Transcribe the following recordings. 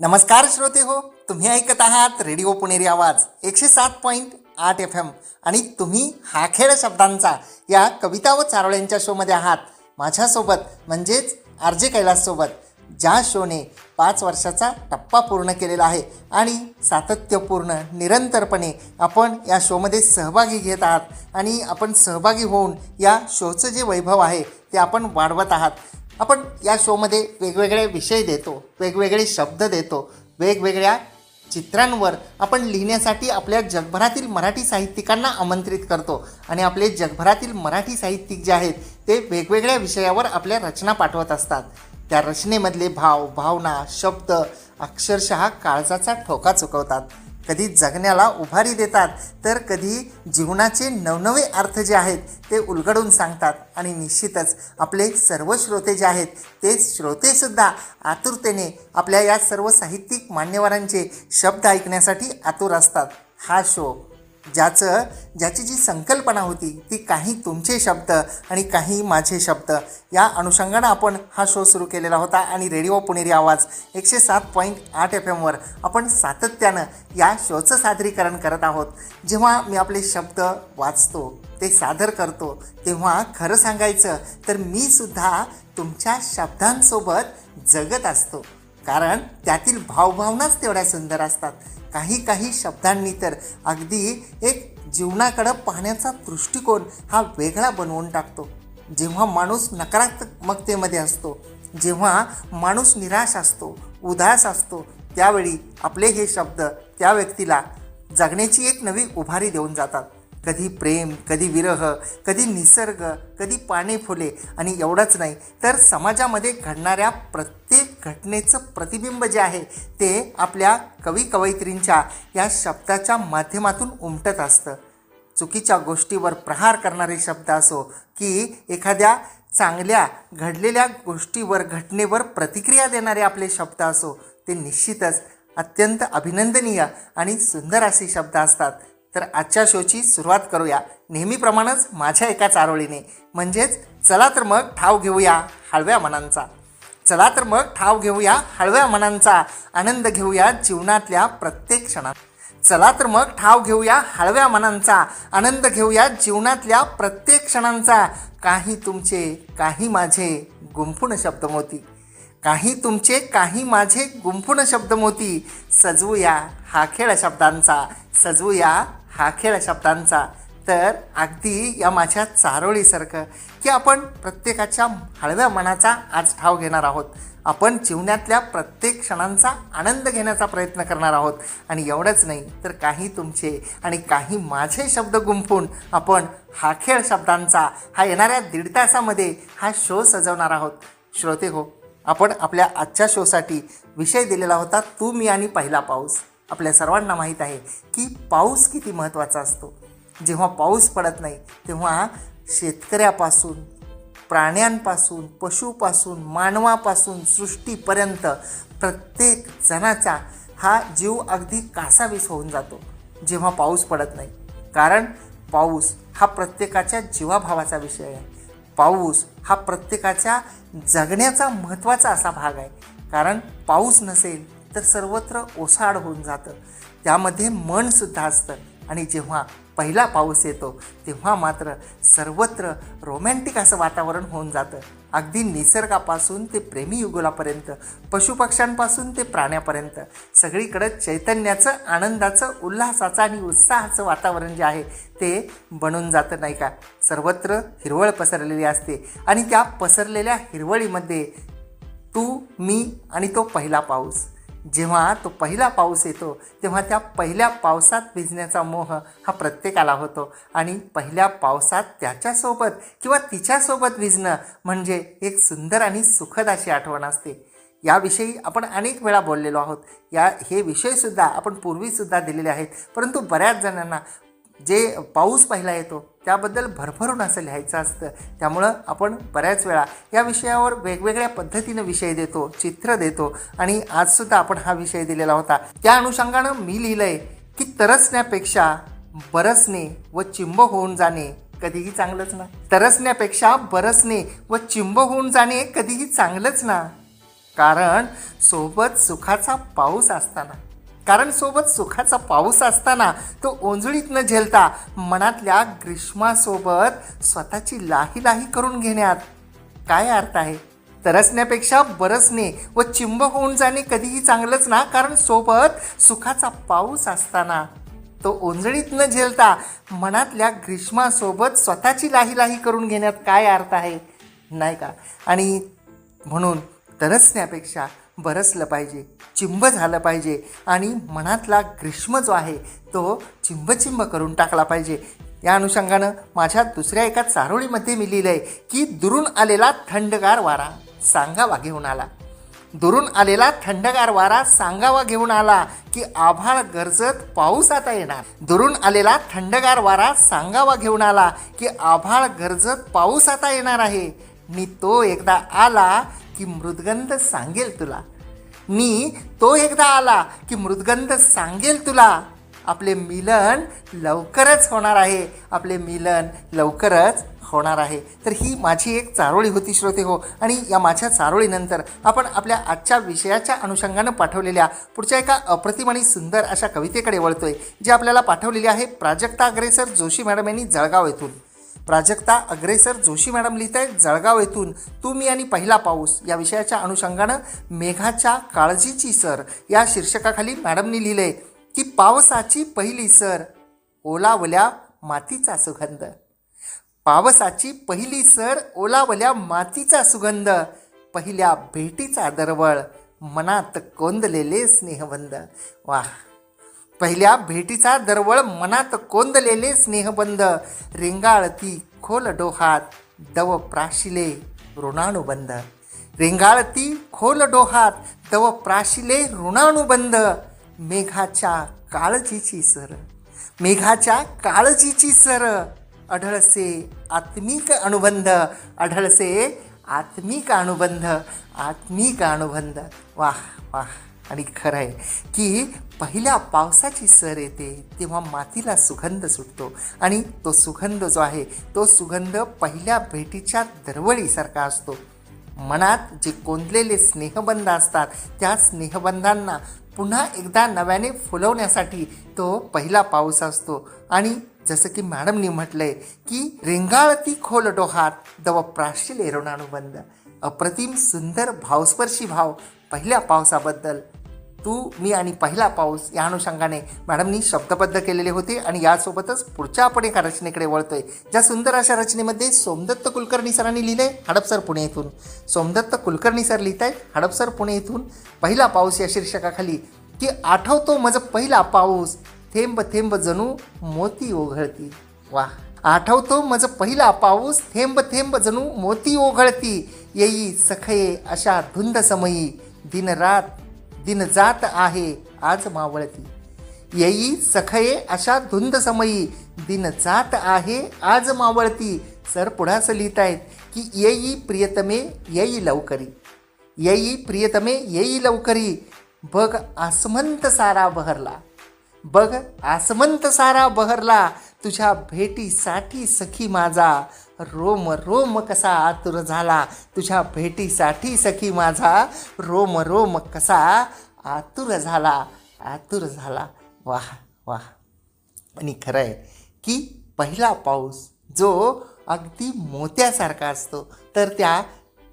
नमस्कार श्रोते हो तुम्ही ऐकत आहात रेडिओ पुणेरी आवाज एकशे सात पॉईंट आठ एफ एम. आणि तुम्ही हा खेळ शब्दांचा या कविता व चारोळ्यांच्या शोमध्ये आहात. माझ्यासोबत म्हणजेच आर जे कैलाससोबत ज्या शोने पाच वर्षाचा टप्पा पूर्ण केलेला आहे आणि सातत्यपूर्ण निरंतरपणे आपण या शोमध्ये सहभागी घेत आहात आणि आपण सहभागी होऊन या शोचं जे वैभव आहे ते आपण वाढवत आहात. आपण या शोमध्ये वेगवेगळे विषय देतो वेगवेगळे शब्द देतो वेगवेगळ्या चित्रांवर आपण लिहिण्यासाठी आपल्या जगभरातील मराठी साहित्यिकांना आमंत्रित करतो आणि आपले जगभरातील मराठी साहित्यिक जे आहेत ते वेगवेगळ्या विषयावर आपल्या रचना पाठवत असतात. त्या रचनेमधले भाव भावना शब्द अक्षरशः काळजाचा ठोका चुकवतात. कधी जगण्याला उभारी देतात तर कधी जीवनाचे नवनवे अर्थ जे आहेत ते उलगडून सांगतात. आणि निश्चितच आपले सर्व श्रोते जे आहेत ते श्रोतेसुद्धा आतुरतेने आपल्या या सर्व साहित्यिक मान्यवरांचे शब्द ऐकण्यासाठी आतुर असतात. हा शो ज्याचं ज्याची जी संकल्पना होती ती काही तुमचे शब्द आणि काही माझे शब्द. या अनुषंगानं आपण हा शो सुरू केलेला होता आणि रेडिओ पुणेरी आवाज एकशे सात पॉईंट आठ एफ एमवर आपण सातत्यानं या शोचं सादरीकरण करत आहोत. जेव्हा मी आपले शब्द वाचतो ते सादर करतो तेव्हा खरं सांगायचं तर मी सुद्धा तुमच्या शब्दांसोबत जगत असतो. कारण त्यातील भावभावनाच तेवढ्या सुंदर असतात. काही काही शब्दांनी तर अगदी एक जीवनाकडं पाहण्याचा दृष्टिकोन हा वेगळा बनवून टाकतो. जेव्हा माणूस नकारात्मकतेमध्ये असतो जेव्हा माणूस निराश असतो उदास असतो त्यावेळी आपले हे शब्द त्या व्यक्तीला जगण्याची एक नवी उभारी देऊन जातात. कधी प्रेम कधी विरह कधी निसर्ग कधी पाने फुले आणि एवढंच नाही. तर समाजामध्ये घडणाऱ्या प्रत्येक घटनेचं प्रतिबिंब जे आहे ते आपल्या कवी कवयित्रींच्या या शब्दाच्या माध्यमातून उमटत असतं. चुकीच्या गोष्टीवर प्रहार करणारे शब्द असो की एखाद्या चांगल्या घडलेल्या गोष्टीवर घटनेवर प्रतिक्रिया देणारे आपले शब्द असो ते निश्चितच अत्यंत अभिनंदनीय आणि सुंदर असे शब्द असतात. तर आजच्या शोची सुरुवात करूया. नेहमीप्रमाणेच माझ्या एका चारोळीने. म्हणजेच चला तर मग ठाव घेऊया हळव्या मनांचा. चला तर मग ठाव घेऊया हळव्या मनांचा. आनंद घेऊया जीवनातल्या प्रत्येक क्षणात. चला तर मग ठाव घेऊया हळव्या मनांचा. आनंद घेऊया जीवनातल्या प्रत्येक क्षणांचा. काही तुमचे काही माझे गुंफून शब्दमोती. काही तुमचे काही माझे गुंफून शब्दमोती. सजवूया हा खेळ शब्दांचा. सजवूया हा खेळ शब्दांचा. तर अगदी या माझ्या चारोळीसारखं की आपण प्रत्येकाच्या हळव्या मनाचा आज ठाव घेणार आहोत. आपण जीवनातल्या प्रत्येक क्षणांचा आनंद घेण्याचा प्रयत्न करणार आहोत. आणि एवढंच नाही तर काही तुमचे आणि काही माझे शब्द गुंफून आपण हा खेळ शब्दांचा हा येणाऱ्या दीड तासामध्ये हा शो सजवणार आहोत. श्रोते हो आपण आपल्या आजच्या शोसाठी विषय दिलेला होता तू मी आणि पहिला पाऊस. आपल्या सर्वांना माहीत आहे की पाऊस किती महत्त्वाचा असतो. जेव्हा पाऊस पडत नाही तेव्हा शेतकऱ्यापासून प्राण्यांपासून पशुपासून मानवापासून सृष्टीपर्यंत प्रत्येक जणाचा हा जीव अगदी कासावीस होऊन जातो जेव्हा पाऊस पडत नाही. कारण पाऊस हा प्रत्येकाच्या जीवाभावाचा विषय आहे. पाऊस हा प्रत्येकाच्या जगण्याचा महत्त्वाचा असा भाग आहे. कारण पाऊस नसेल तर सर्वत्र ओसाड होऊन जातं. त्यामध्ये मनसुद्धा असतं. आणि जेव्हा पहिला पाऊस येतो तेव्हा मात्र सर्वत्र रोमॅन्टिक असं वातावरण होऊन जातं. अगदी निसर्गापासून ते प्रेमी युगुलापर्यंत पशुपक्ष्यांपासून ते प्राण्यापर्यंत सगळीकडं चैतन्याचं आनंदाचं उल्हासाचं आणि उत्साहाचं वातावरण जे आहे ते बनून जातं नाही का? सर्वत्र हिरवळ पसरलेली असते. आणि त्या पसरलेल्या हिरवळीमध्ये तू मी आणि तो पहिला पाऊस. जेव्हा तो पहिला पाऊस येतो तेव्हा त्या पहिल्या पावसात भिजण्याचा मोह हा प्रत्येकाला होतो. आणि पहिल्या पावसात त्याच्यासोबत किंवा तिच्यासोबत भिजणं म्हणजे एक सुंदर आणि सुखद अशी आठवण असते. याविषयी आपण अनेक वेळा बोललेलो आहोत. या हे विषयसुद्धा आपण पूर्वीसुद्धा दिलेले आहेत. परंतु बऱ्याच जणांना जे पाऊस पहिला येतो त्याबद्दल भरभरून असं लिहायचं असतं. त्यामुळं आपण बऱ्याच वेळा या विषयावर वेगवेगळ्या पद्धतीनं विषय देतो चित्र देतो आणि आजसुद्धा आपण हा विषय दिलेला होता. त्या अनुषंगानं मी लिहिलं आहे की तरसण्यापेक्षा बरसणे व चिंब होऊन जाणे कधीही चांगलंच ना? तरसण्यापेक्षा बरसणे व चिंब होऊन जाणे कधीही चांगलंच ना? कारण सोबत सुखाचा पाऊस असताना कारण सोबत सुखाचा पाऊस असताना तो ओंजळीत न झेलता मनातल्या ग्रीष्मासोबत स्वतःची लाही लाही करून घेण्यात काय अर्थ आहे? तरसण्यापेक्षा बरसणे व चिंब होऊन जाणे कधीही चांगलंच ना? कारण सोबत सुखाचा पाऊस असताना तो ओंजळीत न झेलता मनातल्या ग्रीष्मासोबत स्वतःची लाही लाही करून घेण्यात काय अर्थ आहे? नाही का? आणि म्हणून तरसण्यापेक्षा बरसलं पाहिजे चिंब झालं पाहिजे आणि मनातला ग्रीष्म जो आहे तो चिंबचिंब करून टाकला पाहिजे. या अनुषंगानं माझ्या दुसऱ्या एका चारोळीमध्ये मी लिहिलं आहे की दुरून आलेला थंडगार वारा सांगावा घेऊन आला. दुरून आलेला थंडगार वारा सांगावा घेऊन आला की आभाळ गरजत पाऊस आता येणार. दुरून आलेला थंडगार वारा सांगावा घेऊन आला की आभाळ गरजत पाऊस आता येणार आहे. मी तो एकदा आला की मृदगंध सांगेल तुला. नी तो एकदा आला की मृदगंध सांगेल तुला. आपले मिलन लवकरच होणार आहे. आपले मिलन लवकरच होणार आहे. तर ही माझी एक चारोळी होती श्रोते हो. आणि या माझ्या चारोळीनंतर आपण आपल्या आजच्या विषयाच्या अनुषंगानं पाठवलेल्या पुढच्या एका अप्रतिम आणि सुंदर अशा कवितेकडे वळतोय जी आपल्याला पाठवलेली आहे प्राजक्ता अग्रेसर जोशी मॅडम यांनी जळगाव येथून. प्राजक्ता अग्रेसर जोशी मॅडम लिहित आहेत जळगाव येथून तुम्ही आणि पहिला पाऊस. या विषयाच्या अनुषंगानं मेघाच्या काळजीची सर या शीर्षकाखाली मॅडमनी लिहिले की पावसाची पहिली सर ओलावल्या मातीचा सुगंध. पावसाची पहिली सर ओलावल्या मातीचा सुगंध. पहिल्या भेटीचा दरवळ मनात कोंदलेले स्नेहबंध. वाह! पहिल्या भेटीचा दरवळ मनात कोंदलेले स्नेहबंध. रेंगाळती खोल डोहात दव प्राशिले ऋणानुबंध. रेंगाळती खोल डोहात दव प्राशिले ऋणानुबंध. मेघाच्या काळजीची सर. मेघाच्या काळजीची सर. अढळसे आत्मिक अनुबंध. अढळसे आत्मिक अनुबंध. आत्मिक अनुबंध. वाह वाह. आणि खरं आहे की पहिल्या पावसाची सर येते तेव्हा मातीला सुगंध सुटतो. आणि तो सुगंध जो आहे तो सुगंध पहिल्या भेटीच्या दरवळीसारखा असतो. मनात जे कोंदलेले स्नेहबंध असतात त्या स्नेहबंधांना पुन्हा एकदा नव्याने फुलवण्यासाठी तो पहिला पाऊस असतो. आणि जसं की मॅडमनी म्हटलंय की रेंगाळती खोल डोहात दव प्राशील ऋणानुबंध. अप्रतिम सुंदर भावस्पर्शी भाव पहिल्या पावसाबद्दल. तू मी आणि पहिला पाऊस या अनुषंगाने मॅडमनी शब्दबद्ध केलेले होते आणि यासोबतच पुढच्या आपण एका रचनेकडे वळतोय ज्या सुंदर अशा रचनेमध्ये सोमदत्त कुलकर्णी सरांनी लिहिले हडपसर पुणे येथून. सोमदत्त कुलकर्णी सर लिहित आहेत हडपसर पुणे येथून पहिला पाऊस या शीर्षकाखाली की आठवतो माझं पहिला पाऊस थेंब थेंब जणू मोती ओघळती. वा आठवतो माझं पहिला पाऊस थेंब थेंब जणू मोती ओघळती येई सखये अशा धुंद समयी दिनरात दिन जात आहे आज मावळती. येई सखये अशा धुंद समयी दिन जात आहे आज मावळती. सर पुढाच लिहित आहेत की येई प्रियतमे येई लवकरी. येई प्रियतमे येई लवकरी. बघ आसमंत सारा बहरला. बघ आसमंत सारा बहरला. तुझ्या भेटीसाठी सखी माझा. रोम रोम कसा आतुर झाला. तुझ्या भेटीसाठी सखी माझा. रोम रोम कसा आतुर झाला. आतुर झाला. वाह वाह. आणि खरं आहे की पहिला पाऊस जो अगदी मोत्यासारखा असतो तर त्या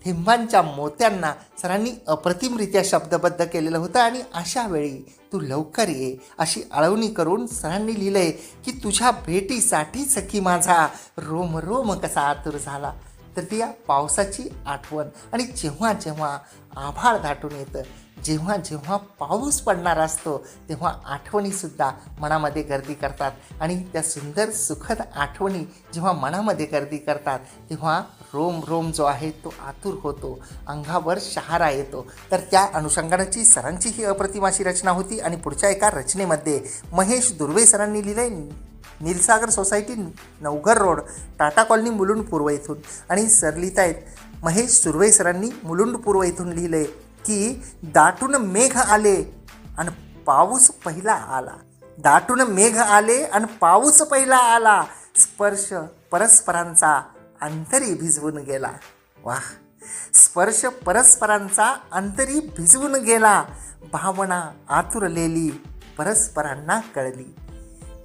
हिंबांच्या मोत्यांना सरांनी अप्रतिमरित्या शब्दबद्ध केलेलं होतं आणि अशा वेळी तू लवकर ये अशी आळवणी करून सरांनी लिहिलं आहे की तुझ्या भेटीसाठी सखी माझा रोम रोम कसा आतुर झाला. तर ती या पावसाची आठवण आणि जेव्हा जेव्हा आभाळ दाटून येतं जेव्हा जेव्हा पाऊस पडणार असतो तेव्हा आठवणीसुद्धा मनामध्ये गर्दी करतात. आणि त्या सुंदर सुखद आठवणी जेव्हा मनामध्ये गर्दी करतात तेव्हा रोम रोम जो आहे तो आतुर होतो अंगावर शहारा येतो. तर त्या अनुषंगानाची सरांची ही अप्रतिमाशी रचना होती आणि पुढच्या एका रचनेमध्ये महेश दुर्वे सरांनी लिहिलंय Neelsagar society Navghar road Tata colony Mulund पूर्व इथून आणि सर लिहित आहेत महेश सुर्वे सरांनी मुलुंड पूर्व इथून लिहिले की दाटून मेघ आले आणि पाऊस पहिला आला. दाटून मेघ आले आणि पाऊस पहिला आला. स्पर्श परस्परांचा अंतरी भिजवून गेला. वाह स्पर्श परस्परांचा अंतरी भिजवून गेला. भावना आतुरलेली परस्परांना कळली.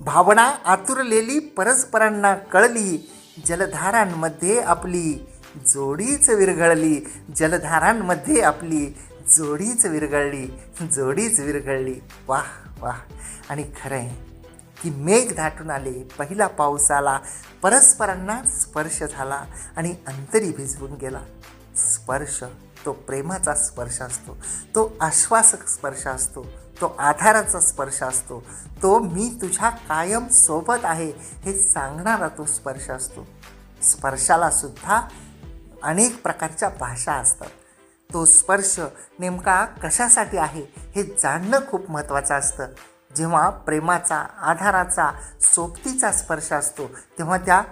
भावना आतुरलेली परस्परांना कळली. जलधारांमध्ये आपली जोडीच विरघळली. जलधारांमध्ये आपली जोडीच विरघळली. जोडीच विरघळली. वाह वाह. आणि खरं आहे की मेघ दाटून आले. पहिला पाऊस आला. परस्परांना स्पर्श झाला आणि अंतरी भिजवून गेला. स्पर्श तो प्रेमाचा स्पर्श असतो. तो आश्वासक स्पर्श असतो. तो आधाराचा स्पर्श असतो. तो मी तुझ्या कायम सोबत आहे हे सांगणारा तो स्पर्श असतो. स्पर्शाला सुद्धा अनेक प्रकारच्या भाषा असतात. तो स्पर्श नेमका कशासाठी आहे हे जाणणं खूप महत्त्वाचं असतं. जेव्हा प्रेमाचा आधाराचा सोबतीचा स्पर्श असतो तेव्हा त्या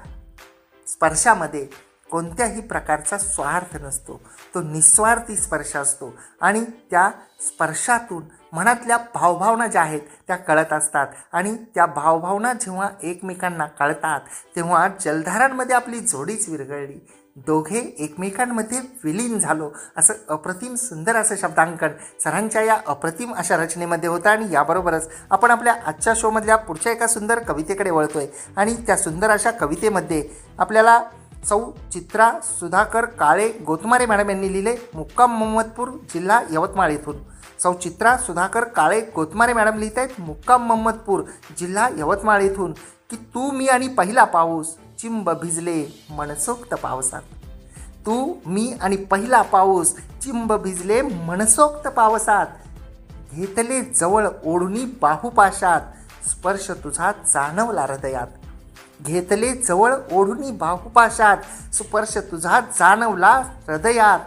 स्पर्शामध्ये कोणत्याही प्रकारचा स्वार्थ नसतो. तो निस्वार्थी स्पर्श असतो आणि त्या स्पर्शातून मनातल्या भावभावना ज्या आहेत त्या कळत असतात. आणि त्या भावभावना जेव्हा एकमेकांना कळतात तेव्हा जलधारांमध्ये आपली जोडीच विरघळली. दोघे एकमेकांमध्ये विलीन झालो. असं अप्रतिम सुंदर असं शब्दांकन सरांच्या या अप्रतिम अशा रचनेमध्ये होतं आणि याबरोबरच आपण आपल्या आजच्या शोमधल्या पुढच्या एका सुंदर कवितेकडे वळतोय. आणि त्या सुंदर अशा कवितेमध्ये आपल्याला सौ चित्रा सुधाकर काळे गोतमारे मॅडम यांनी लिहिले मुक्काम मोहम्मदपूर जिल्हा यवतमाळ येथून. सौ चित्रा सुधाकर काळे गोतमारे मॅडम लिहित आहेत मुक्काम मोहम्मदपूर जिल्हा यवतमाळ येथून. की तू मी आणि पहिला पाऊस. चिंब भिजले मनसोक्त पावसात. तू मी आणि पहिला पाऊस चिंब भिजले मनसोक्त पावसात. घेतले जवळ ओढणी बाहुपाशात स्पर्श तुझा जाणवला हृदयात. घेतले जवळ ओढणी बाहुपाशात स्पर्श तुझा जाणवला हृदयात.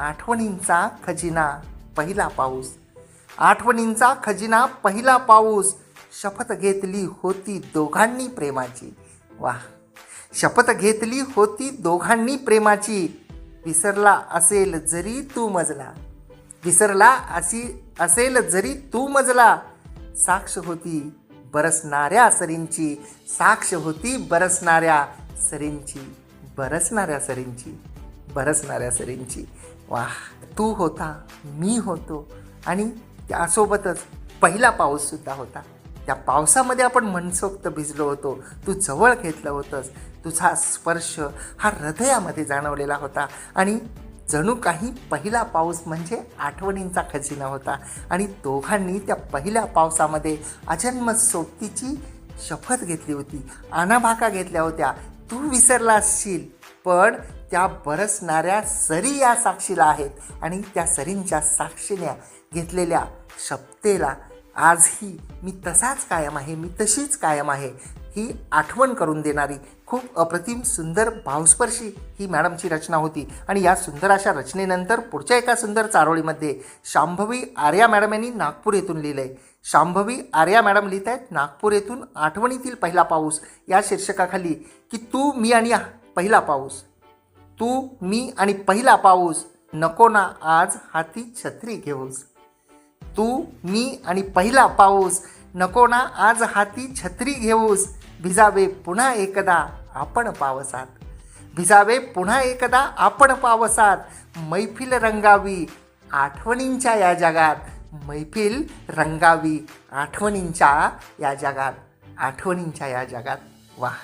आठवणींचा खजिना पहिला पाऊस. आठवणींचा खजिना पहिला पाऊस. शपथ घेतली होती दोघांनी प्रेमाची. वाह! शपथ घेतली होती दोघांनी प्रेमाची. विसरला असेल जरी तू मजला. विसरला अशी असेल जरी तू मजला. साक्ष होती बरसणाऱ्या सरींची. साक्ष होती बरसणाऱ्या सरींची. बरसणाऱ्या सरींची. बरसणाऱ्या सरींची. वाह तू होता मी होतो. आणि त्यासोबतच पहिला पाऊससुद्धा होता. त्या पावसामध्ये आपण मनसोक्त भिजलो होतो. तू जवळ घेतलं होतंस. तुझा स्पर्श हा हृदयामध्ये जाणवलेला होता. आणि जणू काही पहिला पाऊस म्हणजे आठवणींचा खजिना होता. आणि दोघांनी त्या पहिल्या पावसामध्ये अजन्म सोबतीची शपथ घेतली होती. आणाभाका घेतल्या होत्या. तू विसरला असशील पण त्या बरसणाऱ्या सरी या साक्षीला आहेत. आणि त्या सरींच्या साक्षीने घेतलेल्या शपथेला आजही मी तसाच कायम आहे मी तशीच कायम आहे. ही आठवण करून देणारी खूप अप्रतिम सुंदर भावस्पर्शी ही मॅडमची रचना होती. आणि या सुंदर अशा रचनेनंतर पुढच्या एका सुंदर चारोळीमध्ये शांभवी आर्या मॅडम यांनी नागपूर येथून लिहिलं आहे शांभवी आर्या मॅडम लिहित आहेत नागपूर येथून आठवणीतील पहिला पाऊस. या शीर्षकाखाली की तू मी आणि पहिला पाऊस. तू मी आणि पहिला पाऊस. नको ना आज हाती छत्री घेऊस. तू मी आणि पहिला पाऊस. नको ना आज हाती छत्री घेऊस. भिजावे पुन्हा एकदा आपण पावसात. भिजावे पुन्हा एकदा आपण पावसात. मैफिल रंगावी आठवणींच्या या जगात. मैफिल रंगावी आठवणींच्या या जगात. आठवणींच्या या जगात. वाह!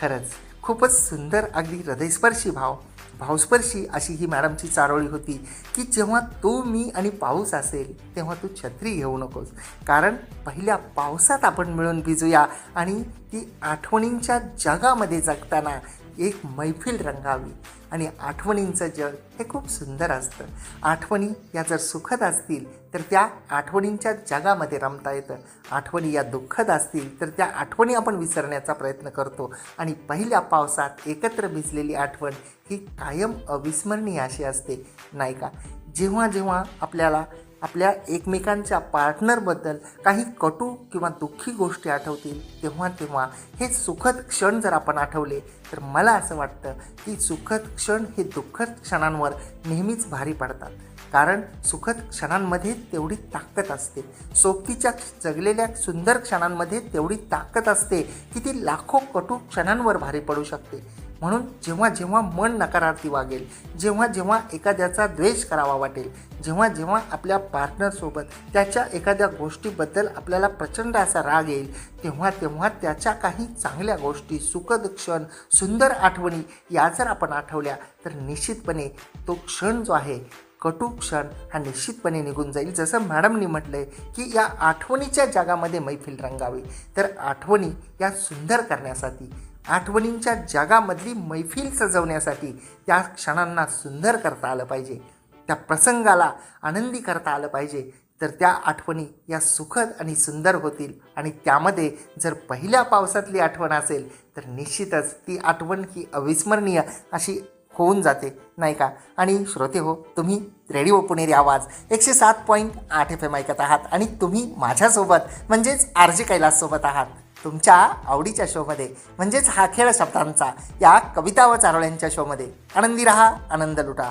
खरंच खूपच सुंदर अगदी हृदयस्पर्शी भाव. भावस्पर्शी अशी ही मॅडमची चारोळी होती की जेव्हा तू मी आणि पाऊस असेल तेव्हा तू छत्री घेऊ नकोस. कारण पहिल्या पावसात आपण मिळून भिजूया आणि ती आठवणींच्या जगामध्ये जगताना एक मैफिल रंगावी. आणि आठवणींचं जग हे खूप सुंदर असतं. आठवणी या जर सुखद असतील तर त्या आठवणींच्या जगामध्ये रमता येतं. आठवणी या दुःखद असतील तर त्या आठवणी आपण विसरण्याचा प्रयत्न करतो. आणि पहिल्या पावसात एकत्र भिजलेली आठवण ही कायम अविस्मरणीय अशी असते. नाही का? जेव्हा जेव्हा आपल्याला आपल्या एकमेकांच्या पार्टनरबद्दल काही कटू किंवा दुःखी गोष्टी आठवतील तेव्हा तेव्हा हे सुखद क्षण जर आपण आठवले तर मला असं वाटतं की सुखद क्षण हे दुःखद क्षणांवर नेहमीच भारी पडतात. कारण सुखद क्षणांमध्ये तेवढी ताकद असते. सोबतीच्या जगलेल्या सुंदर क्षणांमध्ये तेवढी ताकद असते की ती लाखो कटू क्षणांवर भारी पडू शकते. म्हणून जेव्हा जेव्हा मन नकारार्थी वागेल जेव्हा जेव्हा एखाद्याचा द्वेष करावा वाटेल जेव्हा जेव्हा आपल्या पार्टनरसोबत त्याच्या एखाद्या गोष्टीबद्दल आपल्याला प्रचंड असा राग येईल तेव्हा तेव्हा त्याच्या काही चांगल्या गोष्टी सुखद क्षण सुंदर आठवणी या जर आपण आठवल्या तर निश्चितपणे तो क्षण जो आहे कटू क्षण हा निश्चितपणे निघून जाईल. जसं मॅडमनी म्हटलंय की या आठवणीच्या जगामध्ये मैफिल रंगावी तर आठवणी या सुंदर करण्यासाठी आठवणींच्या जगामधली मैफिल सजवण्यासाठी त्या क्षणांना सुंदर करता आलं पाहिजे. त्या प्रसंगाला आनंदी करता आलं पाहिजे. तर त्या आठवणी या सुखद आणि सुंदर होतील. आणि त्यामध्ये जर पहिल्या पावसातली आठवण असेल तर निश्चितच ती आठवण ही अविस्मरणीय अशी होऊन जाते नाही का? आणि श्रोते हो तुम्ही रेडिओ पुणेरी आवाज एकशे सात पॉईंट आठ एफ एम ऐकत आहात आणि तुम्ही माझ्यासोबत म्हणजेच आर जे कैलाससोबत आहात. तुमच्या आवडीच्या शोमध्ये म्हणजेच हा खेळ शब्दांचा या कविता व चारोळ्यांच्या शोमध्ये. आनंदी रहा आनंद लुटा.